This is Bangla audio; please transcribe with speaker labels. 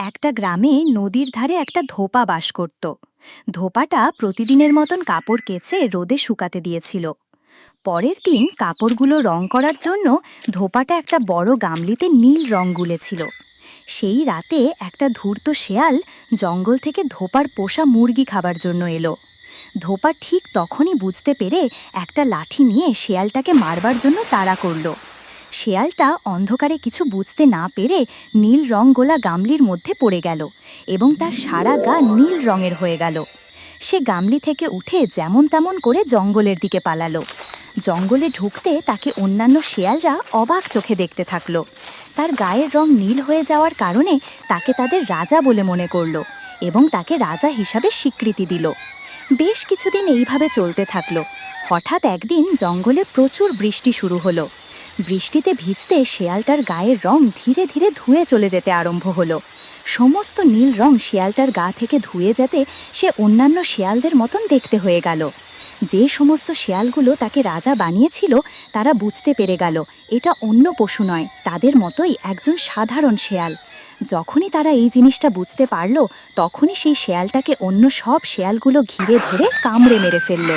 Speaker 1: একটা গ্রামে নদীর ধারে একটা ধোপা বাস করত। ধোপাটা প্রতিদিনের মতন কাপড় কেচে রোদে শুকাতে দিয়েছিল। পরের দিন কাপড়গুলো রং করার জন্য ধোপাটা একটা বড় গামলিতে নীল রং গুলেছিল। সেই রাতে একটা ধূর্ত শেয়াল জঙ্গল থেকে ধোপার পোষা মুরগি খাবার জন্য এলো। ধোপা ঠিক তখনই বুঝতে পেরে একটা লাঠি নিয়ে শেয়ালটাকে মারবার জন্য তাড়া করল। শেয়ালটা অন্ধকারে কিছু বুঝতে না পেরে নীল রং গোলা গামলির মধ্যে পড়ে গেল এবং তার সারা গা নীল রঙের হয়ে গেল। সে গামলি থেকে উঠে যেমন তেমন করে জঙ্গলের দিকে পালালো। জঙ্গলে ঢুকতে তাকে অন্যান্য শেয়ালরা অবাক চোখে দেখতে থাকল। তার গায়ের রং নীল হয়ে যাওয়ার কারণে তাকে তাদের রাজা বলে মনে করল এবং তাকে রাজা হিসাবে স্বীকৃতি দিল। বেশ কিছুদিন এইভাবে চলতে থাকল। হঠাৎ একদিন জঙ্গলে প্রচুর বৃষ্টি শুরু হলো। বৃষ্টিতে ভিজতে শেয়ালটার গায়ের রং ধীরে ধীরে ধুয়ে চলে যেতে আরম্ভ হলো। সমস্ত নীল রং শেয়ালটার গা থেকে ধুয়ে যেতে সে অন্যান্য শেয়ালদের মতন দেখতে হয়ে গেল। যে সমস্ত শেয়ালগুলো তাকে রাজা বানিয়েছিল, তারা বুঝতে পেরে গেল, এটা অন্য পশু নয়, তাদের মতোই একজন সাধারণ শেয়াল। যখনই তারা এই জিনিসটা বুঝতে পারল, তখনই সেই শেয়ালটাকে অন্য সব শেয়ালগুলো ঘিরে ধরে কামড়ে মেরে ফেলল।